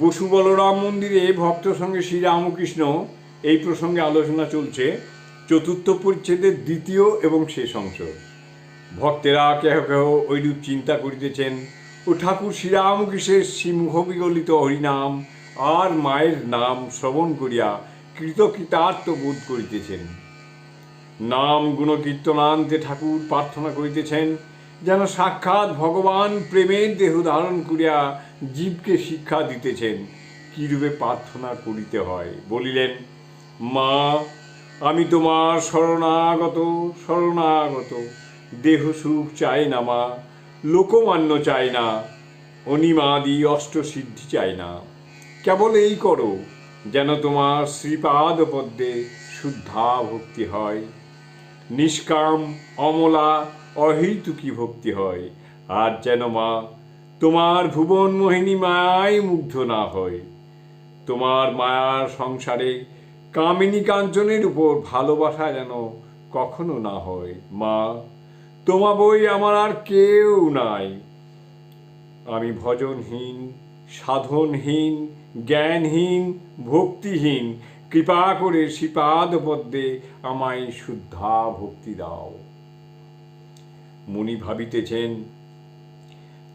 বসু বলরাম মন্দিরে ভক্ত সঙ্গে শ্রীরামকৃষ্ণ এই প্রসঙ্গে আলোচনা চলছে, চতুর্থ পরিচ্ছেদের দ্বিতীয় এবং শেষ অংশ। ভক্তেরা কেহ কেহ ঐরূপ চিন্তা করিতেছেন, ও ঠাকুর শ্রীরামকৃষ্ণের সিংহবিগলিত হরিনাম আর মায়ের নাম শ্রবণ করিয়া কৃতকৃতার্থ বোধ করিতেছেন। নাম গুণকীর্তনান্তে ঠাকুর প্রার্থনা করিতেছেন যেন সাক্ষাৎ ভগবান প্রেমের দেহ ধারণ করিয়া জীবকে শিক্ষা দিতেছেন। কীরূপে প্রার্থনা করিতে হয়? বলিলেন, মা, আমি তোমার শরণাগত শরণাগত। দেহ সুখ চাই না মা, লোকমান্য চাই না, অনিমাদি অষ্টসিদ্ধি চাই না। কেবল এই করো, যেন তোমার শ্রীপাদ পদ্মে শুদ্ধা ভক্তি হয়। নিষ্কাম অমলা অহৈতুকী ভক্তি হয়? আর যেন মা, তোমার ভুবন মোহিনী মায়ায় মুগ্ধ না হয়। তোমার মায়ার সংসারে কামিনী কাঞ্চনের উপর ভালোবাসা যেন কখনো না হয়। মা, তোমা বই আমার আর কেউ নাই। আমি ভজনহীন, সাধনহীন, জ্ঞানহীন, ভক্তিহীন। কৃপা করে শ্রীপাদ পদ্মে আমায় শুদ্ধা ভক্তি দাও। মুনি ভাবিতেছেন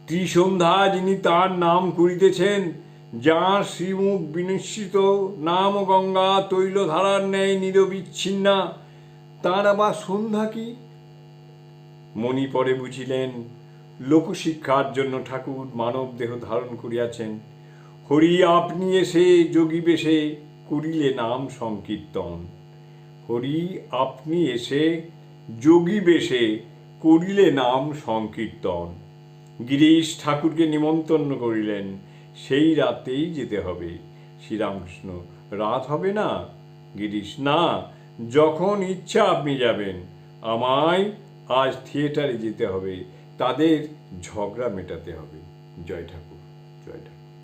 ত্রিসন্ধ্যা যিনি তার নাম করিতেছেন যাঁর শ্রীমুখ বিনিশ্চিত নাম গঙ্গা তৈলধারার ন্যায় নিরবিচ্ছিন্না। তার আবার সন্ধ্যা কি? মণি পরে বুঝিলেন, লোকশিক্ষার জন্য ঠাকুর মানব দেহ ধারণ করিয়াছেন। হরি আপনি এসে যোগী বেশে করিলে নাম সংকীর্তন। হরি আপনি এসে যোগী বেশে করিলে নাম সংকীর্তন। গিরিশ ঠাকুরকে নিমন্ত্রণ করিলেন, সেই রাতেই যেতে হবে। শ্রীরামকৃষ্ণ, রাত হবে না? গিরিশ, না, যখন ইচ্ছা আপনি যাবেন। আমায় আজ থিয়েটারে যেতে হবে, তাদের ঝগড়া মেটাতে হবে। জয় ঠাকুর জয় ঠাকুর।